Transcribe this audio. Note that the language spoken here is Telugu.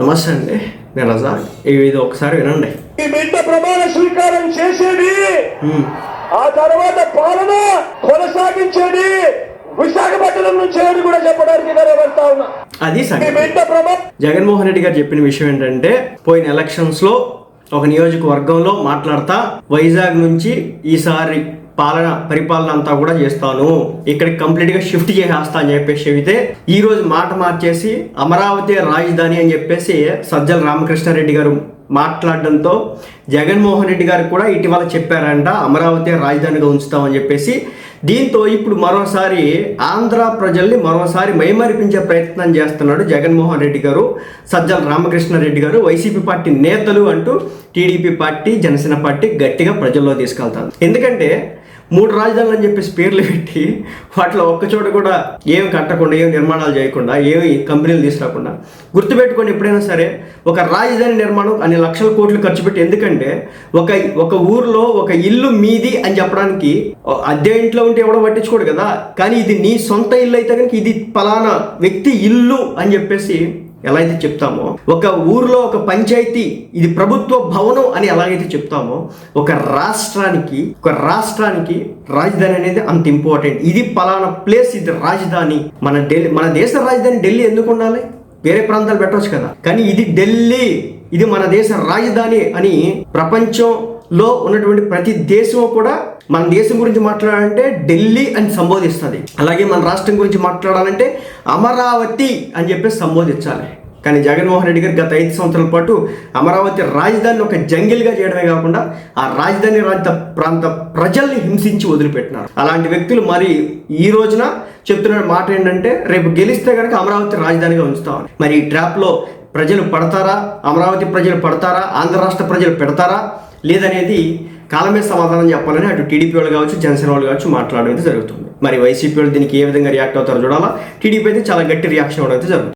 నమస్తే అండి. నేను ఇవి ఇది ఒకసారి వినండి. ఈ బిడ్డ ప్రమాణ స్వీకారం చేసేది. ఆ తర్వాత పాలన కొనసాగించేది. విశాఖపట్నం నుంచి అని కూడా చెప్పడానికి వెళ్తా ఉన్నా. అది జగన్మోహన్ రెడ్డి గారు చెప్పిన విషయం ఏంటంటే పోయిన ఎలక్షన్స్లో ఒక నియోజకవర్గంలో మాట్లాడతా వైజాగ్ నుంచి ఈసారి పాలన పరిపాలన అంతా కూడా చేస్తాను. ఇక్కడ కంప్లీట్గా షిఫ్ట్ చేసేస్తా అని చెప్పేసి చెబితే ఈ రోజు మాట మార్చేసి అమరావతి రాజధాని అని చెప్పేసి సజ్జల రామకృష్ణారెడ్డి గారు మాట్లాడడంతో జగన్మోహన్ రెడ్డి గారు కూడా ఇటీవల చెప్పారంట అమరావతి రాజధానిగా ఉంచుతామని చెప్పేసి. దీంతో ఇప్పుడు మరోసారి ఆంధ్ర ప్రజల్ని మరోసారి మైమరిపించే ప్రయత్నం చేస్తున్నాడు జగన్మోహన్ రెడ్డి గారు సజ్జల రామకృష్ణారెడ్డి గారు. వైసీపీ పార్టీ నేతలు అంటూ టీడీపీ పార్టీ జనసేన పార్టీ గట్టిగా ప్రజల్లో తీసుకెళ్తారు. ఎందుకంటే మూడు రాజధానులు అని చెప్పేసి పేర్లు పెట్టి వాటిలో ఒక్క చోట కూడా ఏం కట్టకుండా ఏం నిర్మాణాలు చేయకుండా ఏమి కంపెనీలు తీసుకురాకుండా గుర్తుపెట్టుకొని ఎప్పుడైనా సరే ఒక రాజధాని నిర్మాణం అని లక్షల కోట్లు ఖర్చు పెట్టి ఎందుకంటే ఒక ఒక ఊర్లో ఒక ఇల్లు మీది అని చెప్పడానికి అద్దె ఇంట్లో ఉంటే ఎవడో పట్టించుకోడు కదా. కానీ ఇది నీ సొంత ఇల్లు అయితే కనుక ఇది పలానా వ్యక్తి ఇల్లు అని చెప్పేసి ఎలా అయితే చెప్తామో ఒక ఊర్లో ఒక పంచాయతీ ఇది ప్రభుత్వ భవనం అని ఎలాగైతే చెప్తామో ఒక రాష్ట్రానికి ఒక రాష్ట్రానికి రాజధాని అనేది అంత ఇంపార్టెంట్ ఇది పలానా ప్లేస్ ఇది రాజధాని. మన ఢిల్లీ మన దేశ రాజధాని ఢిల్లీ ఎందుకు ఉండాలి? వేరే ప్రాంతాలు పెట్టవచ్చు కదా. కానీ ఇది ఢిల్లీ. ఇది మన దేశ రాజధాని అని ప్రపంచం లో ఉన్నటువంటి ప్రతి దేశం కూడా మన దేశం గురించి మాట్లాడాలంటే ఢిల్లీ అని సంబోధిస్తుంది. అలాగే మన రాష్ట్రం గురించి మాట్లాడాలంటే అమరావతి అని చెప్పేసి సంబోధించాలి. కానీ జగన్మోహన్ రెడ్డి గారు గత ఐదు సంవత్సరాల పాటు అమరావతి రాజధానిని ఒక జంగిల్గా చేయడమే కాకుండా ఆ రాజధాని రాజ ప్రాంత ప్రజల్ని హింసించి వదిలిపెట్టినారు. అలాంటి వ్యక్తులు మరి ఈ రోజున చెప్తున్న మాట ఏంటంటే రేపు గెలిస్తే కనుక అమరావతి రాజధానిగా ఉంచుతామని. మరి ఈ ట్రాప్లో ప్రజలు పడతారా? అమరావతి ప్రజలు పడతారా? ఆంధ్ర రాష్ట్ర ప్రజలు పెడతారా? లేదనేది కాలమే సమాధానం చెప్పాలని అటు టీడీపీ వాళ్ళు కావచ్చు జనసేన వాళ్ళు కావచ్చు మాట్లాడడం అయితే జరుగుతుంది. మరి వైసీపీ వాళ్ళు దీనికి ఏ విధంగా రియాక్ట్ అవుతారో చూడాలా? టీడీపీ అయితే చాలా గట్టి రియాక్షన్ అవ్వడం అయితే జరుగుతుంది.